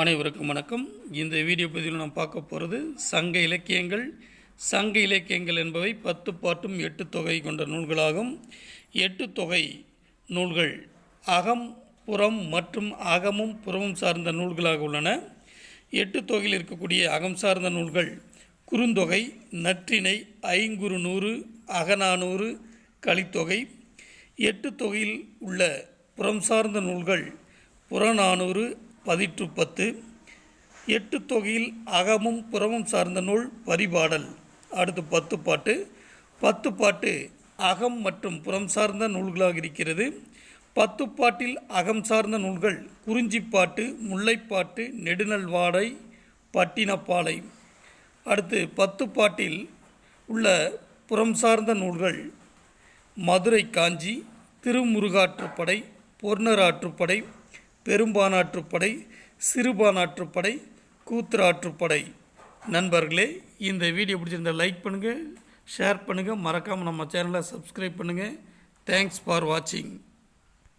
அனைவருக்கும் வணக்கம். இந்த வீடியோ பதிவில் நாம் பார்க்க போகிறது சங்க இலக்கியங்கள். சங்க இலக்கியங்கள் என்பவை பத்து பாட்டும் எட்டு தொகை கொண்ட நூல்களாகும். எட்டு தொகை நூல்கள் அகம் புறம் மற்றும் அகமும் புறமும் சார்ந்த நூல்களாக உள்ளன. எட்டு தொகையில் இருக்கக்கூடிய அகம் சார்ந்த நூல்கள் குறுந்தொகை நற்றிணை ஐங்குறு நூறு அகநானூறு கலித்தொகை எட்டு தொகையில் உள்ள புறம் சார்ந்த நூல்கள் புறநானூறு பதிற்று பத்து. எட்டு தொகையில் அகமும் புறமும் சார்ந்த நூல் பரிபாடல். அடுத்து பத்து பாட்டு. பத்து பாட்டு அகம் மற்றும் புறம் சார்ந்த நூல்களாக இருக்கிறது. பத்து பாட்டில் அகம் சார்ந்த நூல்கள் குறிஞ்சிப்பாட்டு முல்லைப்பாட்டு நெடுநல்வாடை பட்டினப்பாலை. அடுத்து பத்து பாட்டில் உள்ள புறம் சார்ந்த நூல்கள் மதுரை காஞ்சி திருமுருகாற்றுப்படை பொர்ணராற்றுப்படை பெரும்பானாற்றுப்படை சிறுபானாற்றுப்படை கூத்துராற்றுப்படை நண்பர்களே இந்த வீடியோ பிடிச்சிருந்தா லைக் பண்ணுங்கள் ஷேர் பண்ணுங்கள் மறக்காமல் நம்ம சேனலை சப்ஸ்கிரைப் பண்ணுங்கள் தேங்க்ஸ் ஃபார் வாட்சிங்